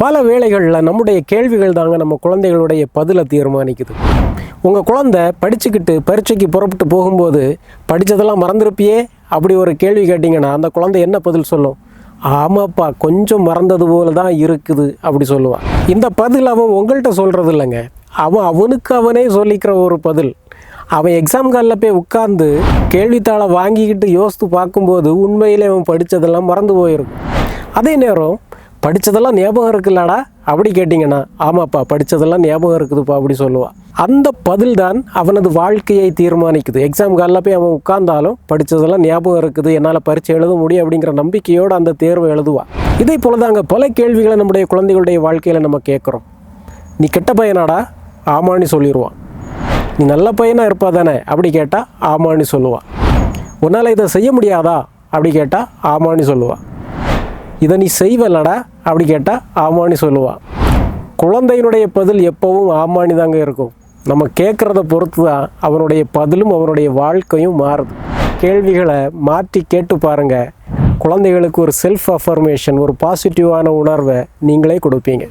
பல வேளைகளில் நம்முடைய கேள்விகள் தாங்க நம்ம குழந்தைகளுடைய பதிலை தீர்மானிக்குது. உங்கள் குழந்தை படிச்சுக்கிட்டு பரீட்சைக்கு புறப்பட்டு போகும்போது படித்ததெல்லாம் மறந்துருப்பியே? அப்படி ஒரு கேள்வி கேட்டிங்கன்னா அந்த குழந்தை என்ன பதில் சொல்லும்? ஆமாப்பா கொஞ்சம் மறந்தது போல தான் இருக்குது அப்படி சொல்லுவான். இந்த பதில் அவன் உங்கள்கிட்ட சொல்கிறது இல்லைங்க. அவன் அவனுக்கு அவனே சொல்லிக்கிற ஒரு பதில். அவன் எக்ஸாம் காலில் போய் உட்காந்து கேள்வித்தாளை வாங்கிக்கிட்டு யோசித்து பார்க்கும்போது உண்மையிலே அவன் படித்ததெல்லாம் மறந்து போயிருக்கும். அதே நேரம் படித்ததெல்லாம் ஞாபகம் இருக்குல்லடா. அப்படி கேட்டிங்கன்னா ஆமாப்பா படித்ததெல்லாம் ஞாபகம் இருக்குதுப்பா அப்படி சொல்லுவாள் அந்த பதில் தான் அவனது வாழ்க்கையை தீர்மானிக்குது. எக்ஸாம் காலில் போய் அவன் உட்கார்ந்தாலும் படித்ததெல்லாம் ஞாபகம் இருக்குது. என்னால் பரீட்சை எழுத முடியும் அப்படிங்கிற நம்பிக்கையோடு அந்த தேர்வை எழுதுவாள் இதே போல தாங்க பல கேள்விகளை நம்முடைய குழந்தைகளுடைய வாழ்க்கையில் நம்ம கேட்குறோம். நீ கெட்ட பையனாடா? ஆமான்னு சொல்லிடுவான் நீ நல்ல பையனாக இருப்பா தானே அப்படி கேட்டால் ஆமான்னு சொல்லுவாள் உன்னால் இதை செய்ய முடியாதா? அப்படி கேட்டால் ஆமான்னு சொல்லுவாள் இதை நீ செய்வலடா அப்படி கேட்டால் ஆமான்னு சொல்லுவான் குழந்தையினுடைய பதில் எப்போவும் ஆமானி தாங்க இருக்கும். நம்ம கேட்குறத பொறுத்து தான் அவனுடைய பதிலும் அவனுடைய வாழ்க்கையும் மாறுது. கேள்விகளை மாற்றி கேட்டு பாருங்கள் குழந்தைகளுக்கு ஒரு செல்ஃப் அஃபர்மேஷன் ஒரு பாசிட்டிவான உணர்வை நீங்களே கொடுப்பீங்க.